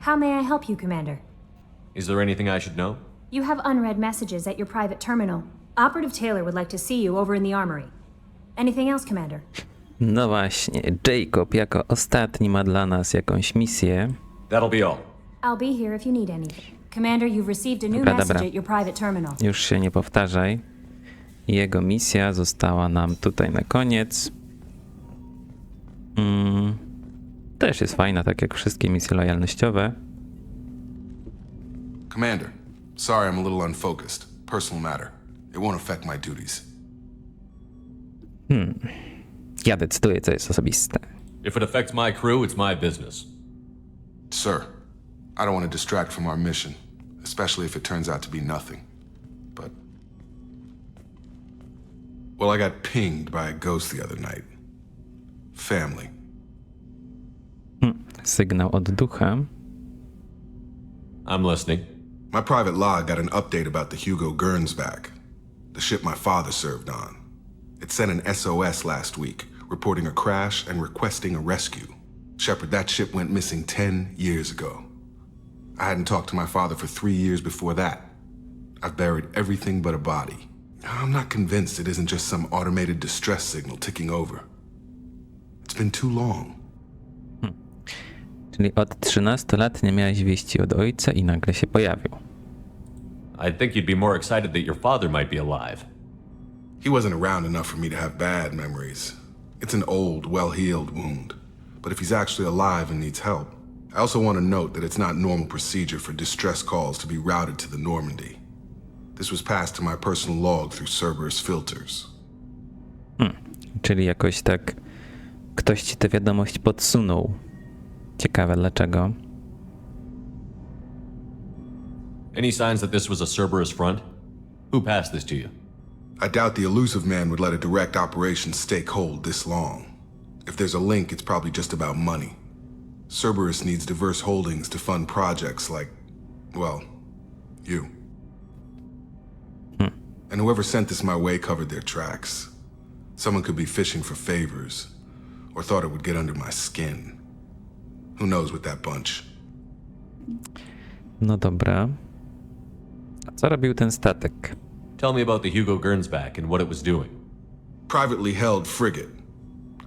How may I help you, Commander? Is there anything I should know? You have unread messages at your private terminal. Operative Taylor would like to see you over in the armory. Anything else, Commander? No właśnie, Jacob jako ostatni ma dla nas jakąś misję. That'll be all. I'll be here if you need anything. Commander, you've received a new Dobra, message dobra. at your private terminal. Już się nie powtarzaj. Jego misja została nam tutaj na koniec. Mm, też jest fajna, tak jak wszystkie misje lojalnościowe. Commander, sorry I'm a little unfocused. Personal matter. It won't affect my duties. Ja decyduję, co jest osobiste. If it affects my crew, it's my business. Sir, I don't want to distract from our mission, especially if it turns out to be nothing. But. Well, I got pinged by a ghost the other night. Family. Sygnał od ducha. I'm listening. My private log got an update about the Hugo Gernsback, the ship my father served on. It sent an SOS last week, reporting a crash and requesting a rescue. Shepard, that ship went missing 10 years ago. I hadn't talked to my father for three years before that. I've buried everything but a body. I'm not convinced it isn't just some automated distress signal ticking over. It's been too long. Czyli od 13 lat nie miałeś wieści od ojca i nagle się pojawił. I think you'd be more excited that your father might be alive. He wasn't around enough for me to have bad memories. It's an old, well healed wound. But if he's actually alive and needs help, I also want to note that it's not normal procedure for distress calls to be routed to the Normandy. This was passed to my personal log through Cerberus filters. Czyli jakoś tak ktoś ci tę wiadomość podsunął. Ciekawe dlaczego. Any signs that this was a Cerberus front? Who passed this to you? I doubt the elusive man would let a direct operation stake hold this long. If there's a link, it's probably just about money. Cerberus needs diverse holdings to fund projects like, well, you. Hmm. And whoever sent this my way covered their tracks. Someone could be fishing for favors, or thought it would get under my skin. Who knows with that bunch? No dobra. A co robił ten statek? Tell me about the Hugo Gernsback and what it was doing. privately held frigate.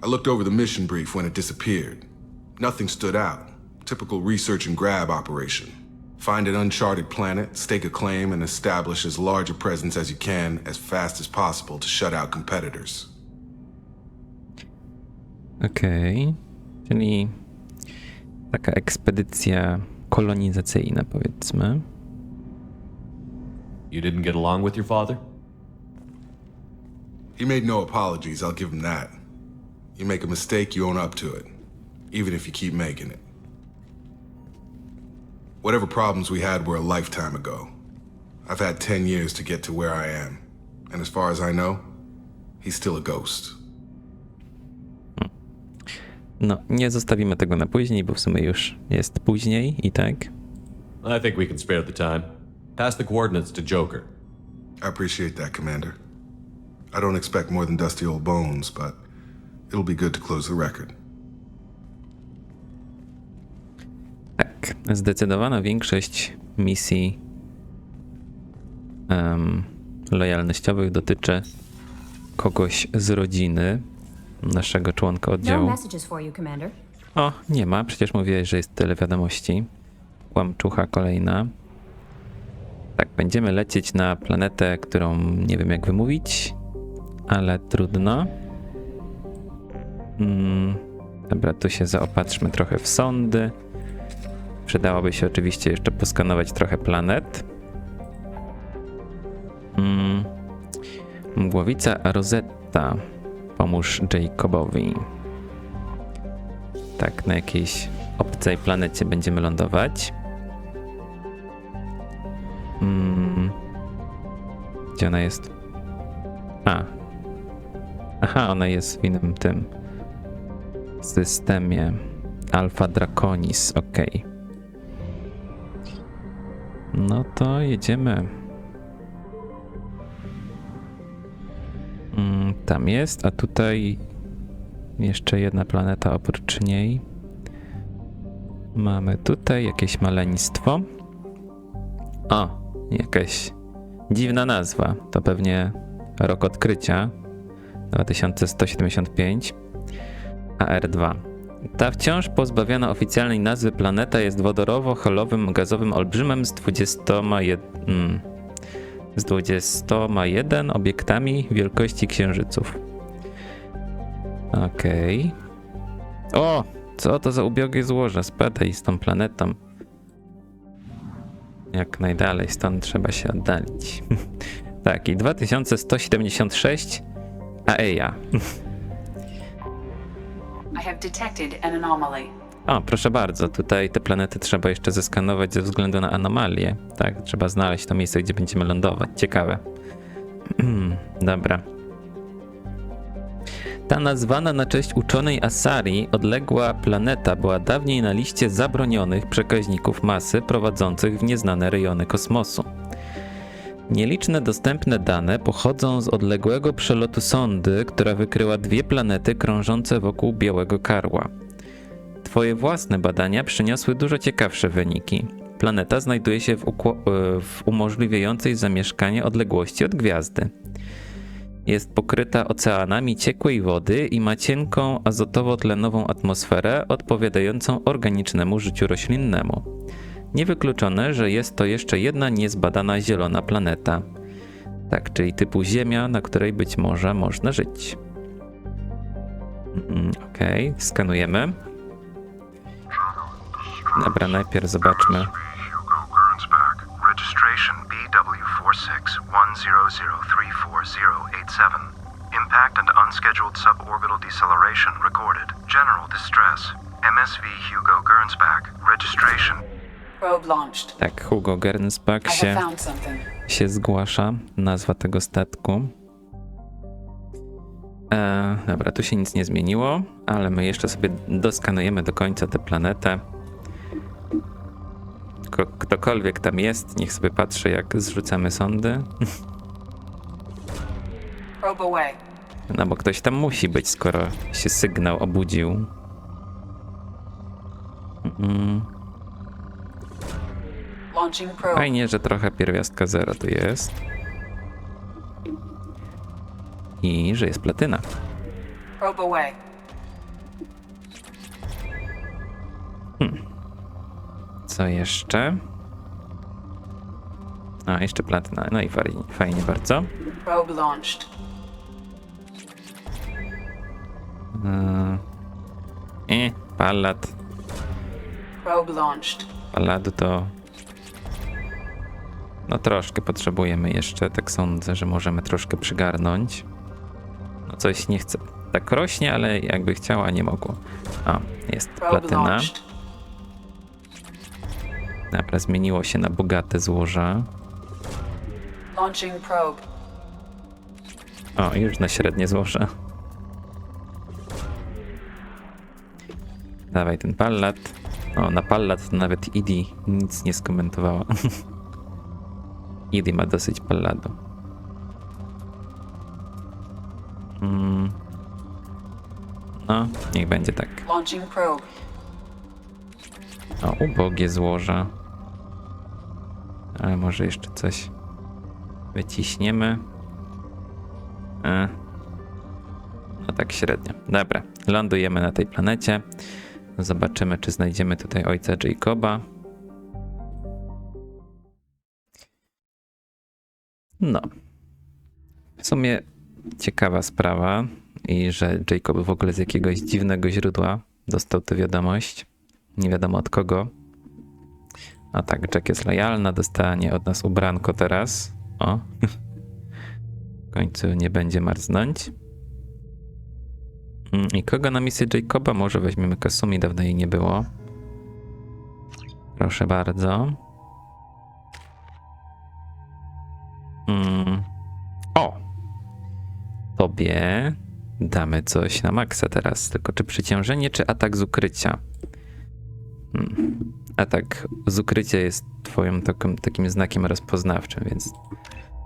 I looked over the mission brief when it disappeared. Nothing stood out. Typical research and grab operation. Find an uncharted planet, stake a claim, and establish as large a presence as you can as fast as possible to shut out competitors. Okej. Czyli taka ekspedycja kolonizacyjna, powiedzmy. You didn't get along with your father? He made no apologies, I'll give him that. You make a mistake, you own up to it, even if you keep making it. Whatever problems we had were a lifetime ago. I've had 10 years to get to where I am, and as far as I know, he's still a ghost. No, nie zostawimy tego na później, bo w sumie już jest później i tak. I think we can spare the time. Pass the coordinates to Joker. I appreciate that, Commander. I don't expect more than dusty old bones, but it'll be good to close the record. Tak, zdecydowana większość misji em, lojalnościowych dotyczy kogoś z rodziny naszego członka No oddziału. Commander. O, nie ma, przecież mówiłeś, że jest tyle wiadomości. Kłamczucha kolejna. Tak, będziemy lecieć na planetę, którą nie wiem jak wymówić, ale trudno. Mm, dobra, tu się zaopatrzmy trochę w sondy. Przydałoby się oczywiście jeszcze poskanować trochę planet. Mm. Mgłowica Rosetta. Pomóż Jacobowi. Tak, na jakiejś obcej planecie będziemy lądować. Mm. Gdzie ona jest? A. Aha, ona jest w innym tym systemie. Alpha Draconis, ok. No to jedziemy. Mm, tam jest, a tutaj jeszcze jedna planeta oprócz niej. Mamy tutaj jakieś maleństwo. O, jakaś dziwna nazwa. To pewnie rok odkrycia 2175 AR2. Ta wciąż pozbawiona oficjalnej nazwy planeta jest wodorowo-halowym gazowym olbrzymem z 21, mm, z 21 obiektami wielkości księżyców. Okej. O! Co to za ubiogie złoże? Spadaj z tą planetą. Jak najdalej, stąd trzeba się oddalić. tak, i 2176 AEA. I have detected an anomaly. O, proszę bardzo, tutaj te planety trzeba jeszcze zeskanować ze względu na anomalie. Tak, trzeba znaleźć to miejsce, gdzie będziemy lądować. Ciekawe. Dobra. Ta nazwana na cześć uczonej Asari odległa planeta była dawniej na liście zabronionych przekaźników masy prowadzących w nieznane rejony kosmosu. Nieliczne dostępne dane pochodzą z odległego przelotu sondy, która wykryła dwie planety krążące wokół Białego Karła. Twoje własne badania przyniosły dużo ciekawsze wyniki. Planeta znajduje się w, e, w umożliwiającej zamieszkanie odległości od gwiazdy. Jest pokryta oceanami ciekłej wody i ma cienką azotowo-tlenową atmosferę odpowiadającą organicznemu życiu roślinnemu. Niewykluczone, że jest to jeszcze jedna niezbadana zielona planeta. Tak, czyli typu Ziemia, na której być może można żyć. Mm, Okej, skanujemy. Dobra, najpierw zobaczmy. Registration BW4610034087. Impact and unscheduled suborbital deceleration recorded. General distress. MSV Hugo Gernsback. Registration Probe launched. Tak, Hugo Gernsback się, się zgłasza, nazwa tego statku. E, dobra, tu się nic nie zmieniło, ale my jeszcze sobie doskanujemy do końca tę planetę. Ko- ktokolwiek tam jest, niech sobie patrzy, jak zrzucamy sondy. No bo ktoś tam musi być, skoro się sygnał obudził. Mm. Fajnie, że trochę pierwiastka zero tu jest. I że jest platyna. Away. Co jeszcze? A, jeszcze platyna. No i fajnie, fajnie bardzo. Probe launched. I palat. Probe launched. Paladu to... No troszkę potrzebujemy jeszcze, tak sądzę, że możemy troszkę przygarnąć. No coś nie chce. Tak rośnie, ale jakby chciała, nie mogło. A, jest platyna. launched. Dobra, zmieniło się na bogate złoża. Launching probe. O, już na średnie złoże. Dawaj ten pallat. O, na pallat to nawet Idi nic nie skomentowała. Idi ma dosyć palladu. Mm. No, niech będzie tak. Launching probe. O, ubogie złoża. Ale może jeszcze coś wyciśniemy. E. No tak średnio. Dobra, lądujemy na tej planecie. Zobaczymy, czy znajdziemy tutaj ojca Jacoba. No. W sumie ciekawa sprawa i że Jacob w ogóle z jakiegoś dziwnego źródła dostał tę wiadomość. Nie wiadomo od kogo. A tak, Jack jest lojalna, dostanie od nas ubranko teraz. O. W końcu nie będzie marznąć. Mm, I kogo na misję Jacoba? Może weźmiemy Kasumi, dawno jej nie było. Proszę bardzo. Mm. O! Tobie damy coś na maksa teraz. Tylko czy przyciążenie, czy atak z ukrycia? Hmm. Atak z ukrycia jest twoim takim, takim znakiem rozpoznawczym, więc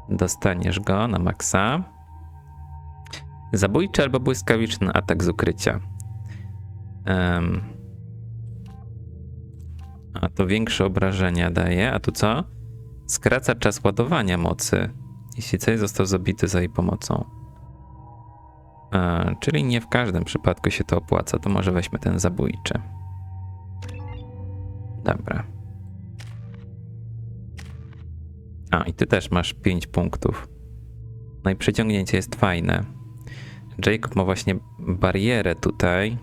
dostaniesz go na maksa. Zabójczy albo błyskawiczny atak z ukrycia. Em, A to większe obrażenia daje. A tu co? Skraca czas ładowania mocy, jeśli coś został zabity za jej pomocą. A, czyli nie w każdym przypadku się to opłaca. To może weźmy ten zabójczy. Dobra. A, i ty też masz 5 punktów. No i przeciągnięcie jest fajne. Jacob ma właśnie barierę tutaj.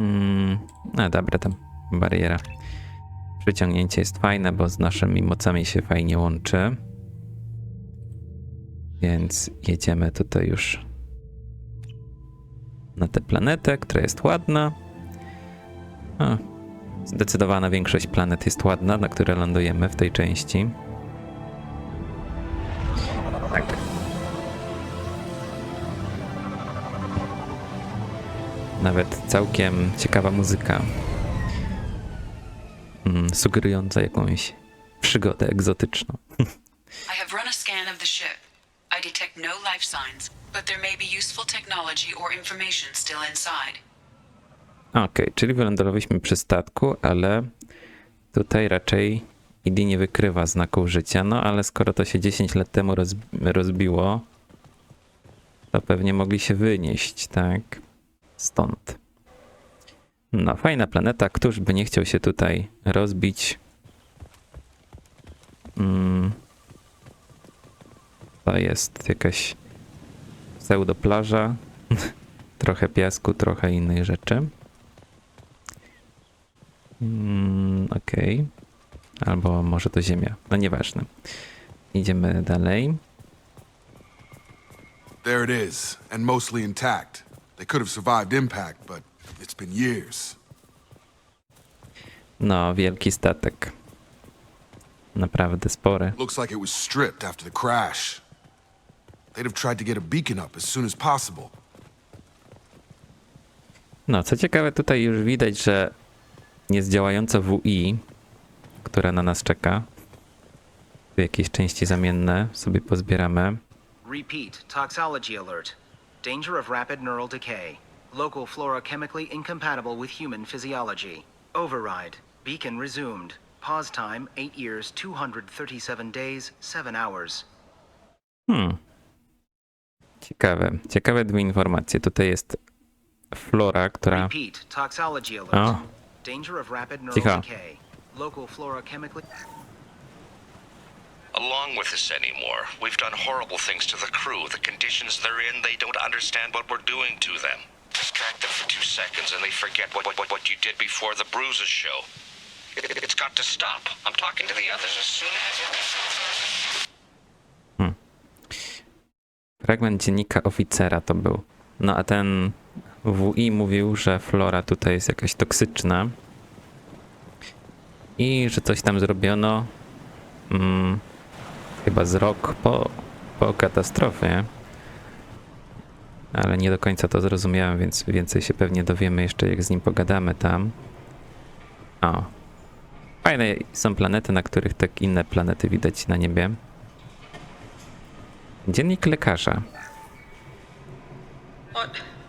Mm, no dobra, tam bariera. Przyciągnięcie jest fajne, bo z naszymi mocami się fajnie łączy. Więc jedziemy tutaj już na tę planetę, która jest ładna. A, zdecydowana większość planet jest ładna, na które lądujemy w tej części. Tak. Nawet całkiem ciekawa muzyka. Mm, sugerująca jakąś przygodę egzotyczną. I have run a scan of the ship. I detect no life signs, but there may be useful technology or information still inside. Okej, czyli wylądowaliśmy przy statku, ale tutaj raczej ID nie wykrywa znaków życia. No ale skoro to się 10 lat temu roz, rozbiło, to pewnie mogli się wynieść, tak? Stąd. No, fajna planeta. Któż by nie chciał się tutaj rozbić? Mm. To jest jakaś pseudoplaża. trochę piasku, trochę innych rzeczy. Mm, Okej. Albo może to ziemia. No nieważne. Idziemy dalej. There it is, and mostly intact. They could have survived impact, but it's been years. No, wielki statek. Naprawdę spory. Looks like it was stripped after the crash. They'd have tried to get a beacon up as soon as possible. No, co ciekawe, tutaj już widać, że jest działająca WI, która na nas czeka. Tu jakieś części zamienne sobie pozbieramy. Repeat, toxology alert. Danger of rapid neural decay. Local flora chemically incompatible with human physiology. Override. Beacon resumed. Pause time 8 years, 237 days, 7 hours. Hmm. Ciekawe. Ciekawe dwie informacje. Tutaj jest flora, która... Repeat, toxology alert. O. Danger of rapid neural Cicho. decay. Local flora chemically. along with this anymore. We've done horrible things to the crew. The conditions they're in, they don't understand what we're doing to them. Distract them for two seconds and they forget what, what, what you did before the bruises show. It, it's got to stop. I'm talking to the others as soon as... Hmm. Fragment dziennika oficera to był. No a ten WI mówił, że flora tutaj jest jakaś toksyczna i że coś tam zrobiono mm, chyba z rok po, po katastrofie. Ale nie do końca to zrozumiałem, więc więcej się pewnie dowiemy jeszcze jak z nim pogadamy tam. O. Fajne są planety, na których tak inne planety widać na niebie. Dziennik lekarza. What?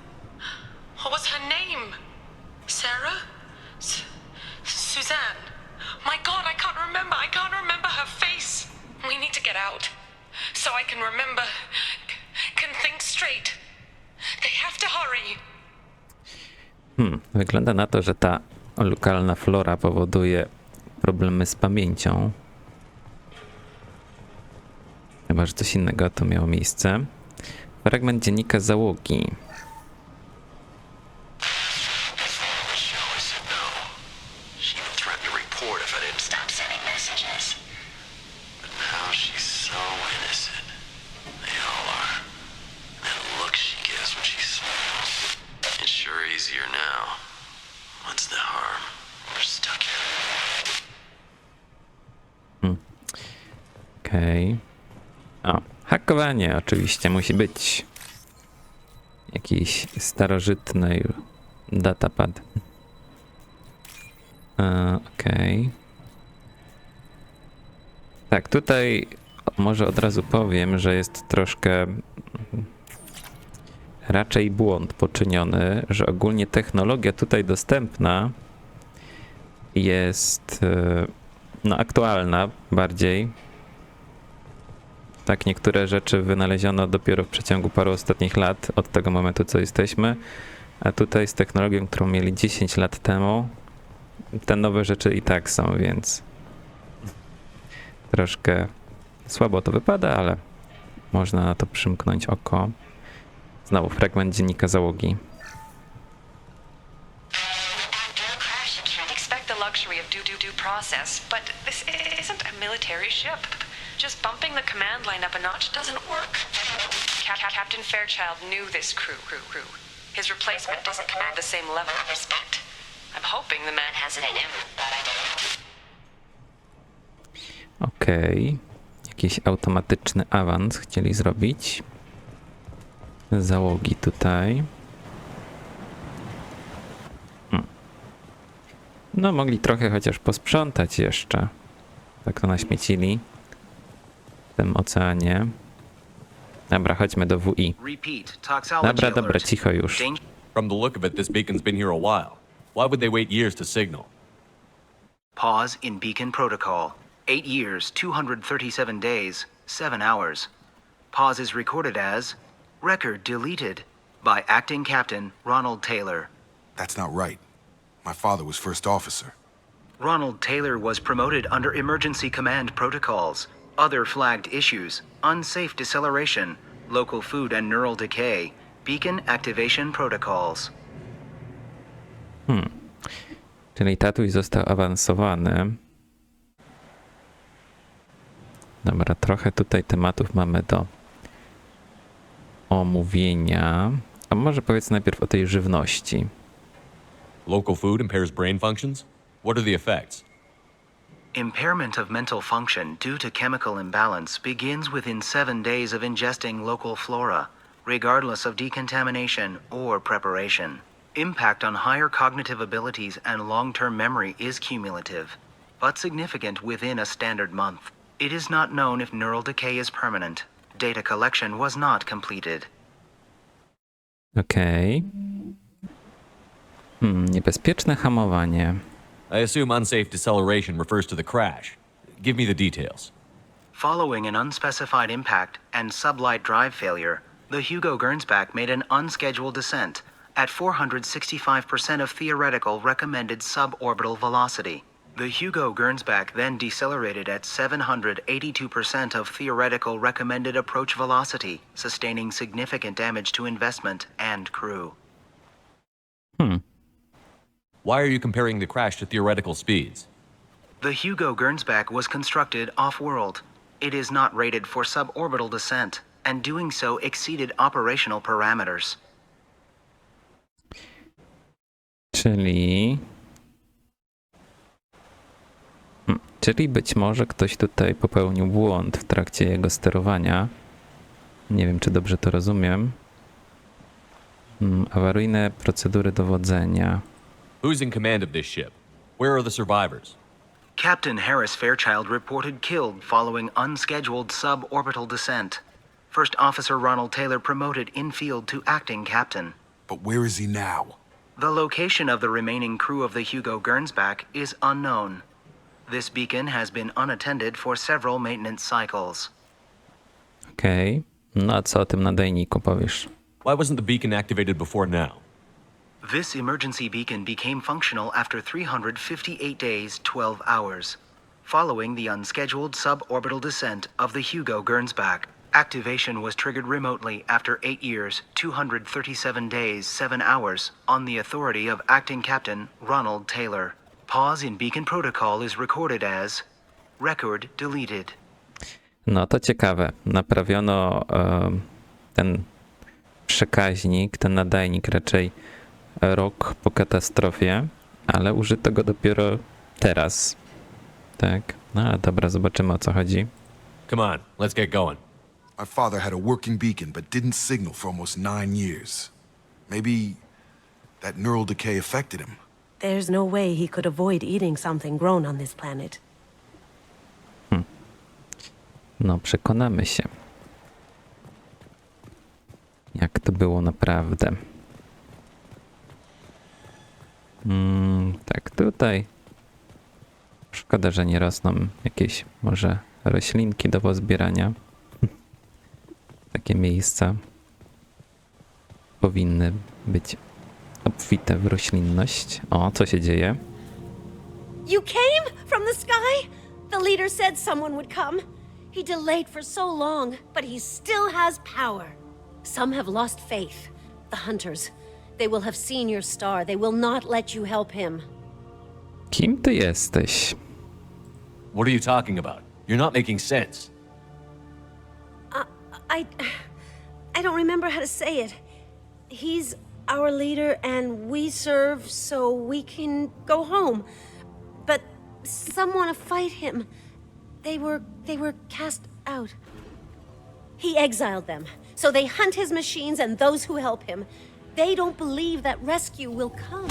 Hmm, wygląda na to, że ta lokalna flora powoduje problemy z pamięcią. Chyba, że coś innego to miało miejsce. Fragment dziennika załogi. Show us no. She even threatened to report if I didn't stop sending messages. But now she's so innocent. They all are. That look she gives when she smiles. It's sure easier now. What's the harm? We're stuck here. Okej. O, oczywiście musi być. Jakiś starożytny datapad. E, Okej. Tak, tutaj może od razu powiem, że jest troszkę raczej błąd poczyniony, że ogólnie technologia tutaj dostępna jest e, no, aktualna bardziej. Tak, niektóre rzeczy wynaleziono dopiero w przeciągu paru ostatnich lat, od tego momentu, co jesteśmy. A tutaj z technologią, którą mieli 10 lat temu, te nowe rzeczy i tak są, więc troszkę słabo to wypada, ale można na to przymknąć oko. Znowu fragment dziennika załogi. Luxury of due due due process, but this isn't a military ship. Just bumping the command line up a notch doesn't work. Cap- Cap- Captain Fairchild knew this crew, crew, crew. His replacement doesn't command the same level of respect. I'm hoping the man has it in him, but I don't. Okej. Jakiś automatyczny awans chcieli zrobić. Załogi tutaj. Hmm. No, mogli trochę chociaż posprzątać jeszcze. Tak to naśmiecili w tym oceanie. Dobra, chodźmy do WI. Repeat. Toxology Dobra, dobra, cicho już. From the look of it, this beacon's been here a while. Why would they wait years to signal? pause in beacon protocol. 8 years, 237 days, 7 hours. Pause is recorded as record deleted by acting captain Ronald Taylor. That's not right. My father was first officer. Ronald Taylor was promoted under emergency command protocols, other flagged issues, unsafe deceleration, local food and neural decay, beacon activation protocols. Czyli tatuś został awansowany. Dobra, trochę tutaj tematów mamy do omówienia. A może powiedz najpierw o tej żywności. Local food impairs brain functions? What are the effects? Impairment of mental function due to chemical imbalance begins within seven days of ingesting local flora, regardless of decontamination or preparation. Impact on higher cognitive abilities and long term memory is cumulative, but significant within a standard month. It is not known if neural decay is permanent. Data collection was not completed. Okej. Hmm, niebezpieczne hamowanie. I assume unsafe deceleration refers to the crash. Give me the details. Following an unspecified impact and sublight drive failure, the Hugo Gernsback made an unscheduled descent at 465% of theoretical recommended suborbital velocity. The Hugo Gernsback then decelerated at 782% of theoretical recommended approach velocity, sustaining significant damage to investment and crew. Hmm. Why are you comparing the crash to theoretical speeds? The Hugo Gernsback was constructed off world. It is not rated for suborbital descent, and doing so exceeded operational parameters. Czyli. Hmm, Czyli być może ktoś tutaj popełnił błąd w trakcie jego sterowania. Nie wiem, czy dobrze to rozumiem. Hmm, Awaryjne procedury dowodzenia. Who's in command of this ship? Where are the survivors? Captain Harris Fairchild reported killed following unscheduled suborbital descent. First Officer Ronald Taylor promoted infield to acting captain. But where is he now? The location of the remaining crew of the Hugo Gernsback is unknown. This beacon has been unattended for several maintenance cycles. Okej. No a co o tym nadajniku powiesz? Why wasn't the beacon activated before now? This emergency beacon became functional after 358 days, 12 hours, following the unscheduled suborbital descent of the Hugo Gernsback. Activation was triggered remotely after 8 years, 237 days, 7 hours on the authority of acting captain Ronald Taylor. Pause in beacon protocol is recorded as record deleted. No to ciekawe. Naprawiono em, ten przekaźnik, ten nadajnik raczej rok po katastrofie, ale użyto go dopiero teraz. Tak. No ale dobra, zobaczymy o co chodzi. Come on, let's get going. My father had a working beacon but didn't signal for almost nine years. Maybe that neural decay affected him. There's no way he could avoid eating something grown on this planet. No, przekonamy się. Jak to było naprawdę. Mm, tak, tutaj Szkoda, że nie rosną jakieś może roślinki do pozbierania. Takie miejsca powinny być obfite w roślinność. O, co się dzieje? You came from the sky? The leader said someone would come. He delayed for so long, but he still has power. Some have lost faith. The hunters. They will have seen your star. They will not let you help him. Kim ty jesteś? What are you talking about? You're not making sense. Uh, I. I don't remember how to say it. He's our leader, and we serve so we can go home. But some want to fight him. They were. they were cast out. He exiled them, so they hunt his machines and those who help him. They don't believe that rescue will come.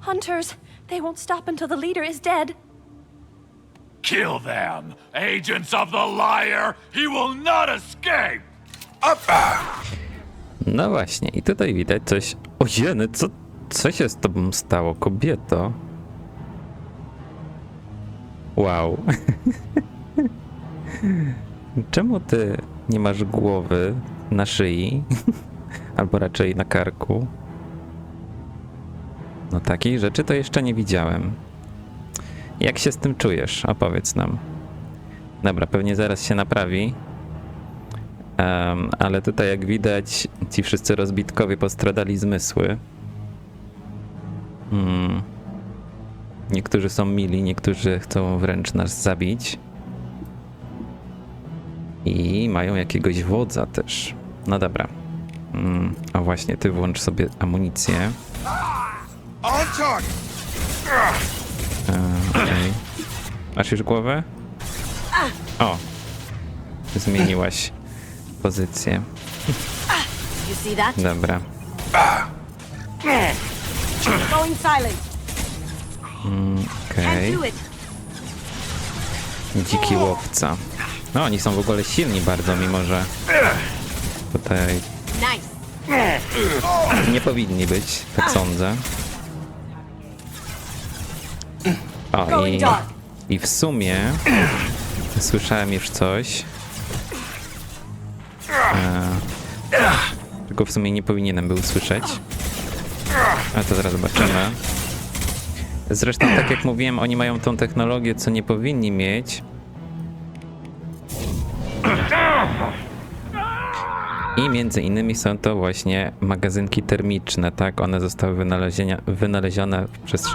Hunters! They won't stop until the leader is dead. Kill them! Agents of the liar! He will not escape! No właśnie, i tutaj widać coś. O jeny, co, co się z tobą stało, kobieto? Wow. Czemu ty nie masz głowy na szyi? Albo raczej na karku? No takiej rzeczy to jeszcze nie widziałem. Jak się z tym czujesz? Opowiedz nam. Dobra, pewnie zaraz się naprawi. Em, ale tutaj, jak widać, ci wszyscy rozbitkowie postradali zmysły. Hmm. Niektórzy są mili, niektórzy chcą wręcz nas zabić. I mają jakiegoś wodza też. No dobra. Mm, a właśnie, ty włącz sobie amunicję. E, Okej. Masz już głowę? O! Zmieniłaś pozycję. You see that? Dobra. Going silent. Okej. Can't do it. Dziki łowca. No, oni są w ogóle silni bardzo, mimo że tutaj Nice. nie powinni być, tak sądzę. O, i, i w sumie słyszałem już coś. E, tylko w sumie nie powinienem był słyszeć. A to zaraz zobaczymy. Zresztą, tak jak mówiłem, oni mają tą technologię, co nie powinni mieć. I między innymi są to właśnie magazynki termiczne, tak? One zostały wynalezione przez,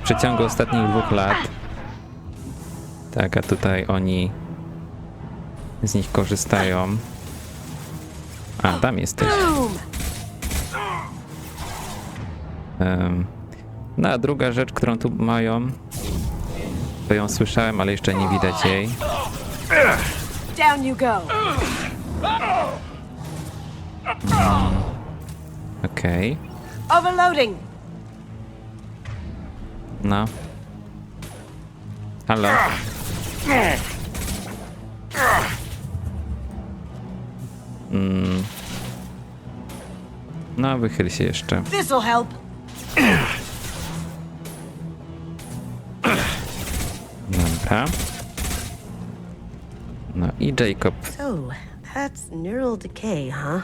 w przeciągu ostatnich dwóch lat. Tak, a tutaj oni z nich korzystają. A, tam jesteś. Em, no a druga rzecz, którą tu mają, to ją słyszałem, ale jeszcze nie widać jej. Down you go. Okej, Overloading. no. Halo? Mm. No, wychyl się jeszcze. This'll help. Dobra. No i Jacob. So, that's neural decay, huh?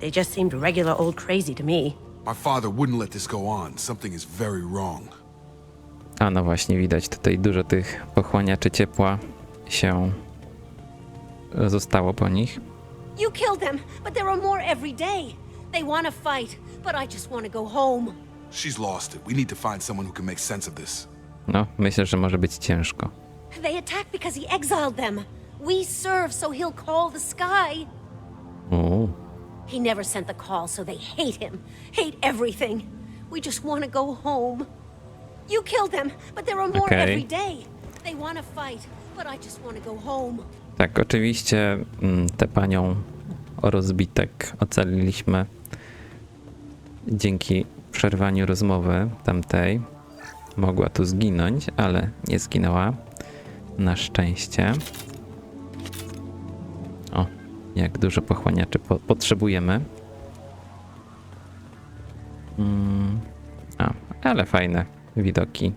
They just seemed regular old crazy to me. My father wouldn't let this go on. Something is very wrong. A no właśnie, widać tutaj dużo tych pochłaniaczy ciepła się zostało po nich. You killed them, but there are more every day. They want to fight, but I just want to go home. She's lost it. We need to find someone who can make sense of this. No, myślę, że może być ciężko. They attacked because he exiled them. We serve so he'll call the sky. Uuu. He never sent the call, so they hate him, hate everything. We just want to go home. You killed them, but there are more Okay. every day. They want to fight, but I just want to go home. Tak, oczywiście mm, tę panią o rozbitek ocaliliśmy dzięki przerwaniu rozmowy tamtej. Mogła tu zginąć, ale nie zginęła. Na szczęście. Jak dużo pochłaniaczy po potrzebujemy. Mm, a, ale fajne widoki.